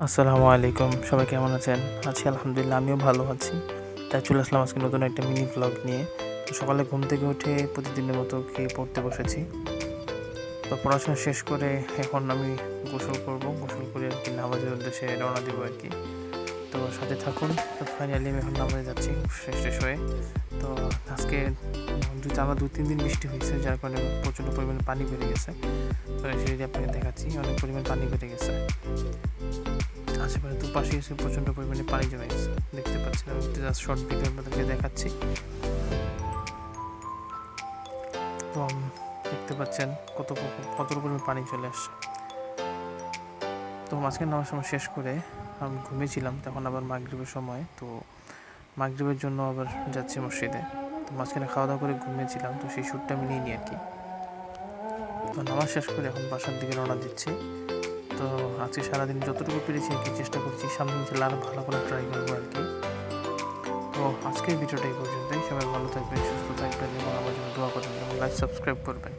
আসসালামু আলাইকুম, সবাই কেমন আছেন? আছি আলহামদুলিল্লাহ, আমিও ভালো আছি। তাই চলে আসলাম আজকে নতুন একটা মিনি ব্লগ নিয়ে। সকালে ঘুম থেকে উঠে প্রতিদিনের মতো খেয়ে পড়তে বসেছি। তো পড়াশোনা শেষ করে এখন আমি গোসল করব। গোসল করে আর কি নামাজের উদ্দেশ্যে রওনা দেবো আর কি। তো সাথে থাকুন। তো ফাইনালি আমি এখন নামাজে যাচ্ছি শেষ শেষ হয়ে। তো আজকে দু আমার দু, তিন দিন বৃষ্টি হয়েছে, যার কারণে প্রচণ্ড পরিমাণে পানি বেড়ে গেছে। তো সেটি আপনাকে দেখাচ্ছি, অনেক পরিমাণ পানি বেড়ে গেছে। আশেপাশে দুপাশে এসে প্রচণ্ড পরিমাণে পানি জমে গেছে। দেখতে পাচ্ছেন, আমি জাস্ট শর্ট ভিডিও আপনাদেরকে দেখাচ্ছি। তো দেখতে পাচ্ছেন কত কত পরিমাণ পানি চলে আসছে। তো মাঝখানে নামার সময় শেষ করে আমি ঘুমিয়েছিলাম, তখন আবার মাগরীবের সময়, তো মাগরীবের জন্য আবার যাচ্ছি মসজিদে। তো মাঝখানে খাওয়া দাওয়া করে ঘুমিয়েছিলাম, তো সেই শ্যুটটা আমি নিয়ে নিই আর কি। তো নামাজ শেষ করে এখন বাসার দিকে রওনা দিচ্ছি। তো আজকে সারাদিন যতটুকু পেরেছি আর কি চেষ্টা করছি, সামনে যে আরও ভালো করে ট্রাই করব আর কি। তো আজকের ভিডিওটা এই পর্যন্তই। সবাই ভালো থাকবেন, সুস্থ থাকবেন এবং আমার জন্য দোয়া করবেন এবং লাইক সাবস্ক্রাইব করবেন।